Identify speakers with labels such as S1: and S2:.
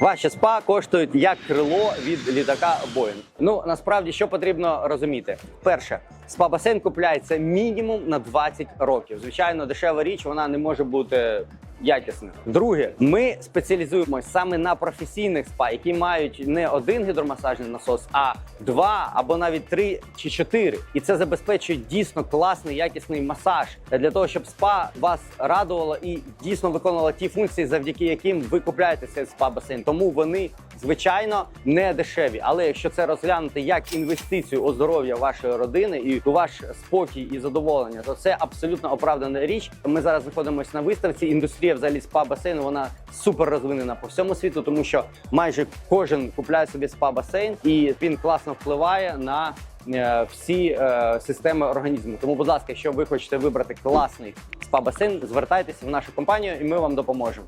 S1: Ваші спа коштують як крило від літака Боїн. Ну насправді що потрібно розуміти? Перше, спа басейн купляється мінімум на 20 років. Звичайно, дешева річ вона не може бути. Якісним. Друге, ми спеціалізуємося саме на професійних спа, які мають не один гідромасажний насос, а два або навіть три чи чотири. І це забезпечує дійсно класний якісний масаж для того, щоб спа вас радувало і дійсно виконувало ті функції, завдяки яким ви купляєте цей спа басейн. Тому вони звичайно не дешеві. Але якщо це розглянути як інвестицію у здоров'я вашої родини і у ваш спокій і задоволення, то це абсолютно оправдана річ. Ми зараз знаходимося на виставці. Індустрія взагалі спа басейну вона супер розвинена по всьому світу, тому що майже кожен купляє собі спа басейн, і він класно впливає на. е, Всі е, системи організму. Тому, будь ласка, якщо ви хочете вибрати класний спа басейн, звертайтеся в нашу компанію, і ми вам допоможемо.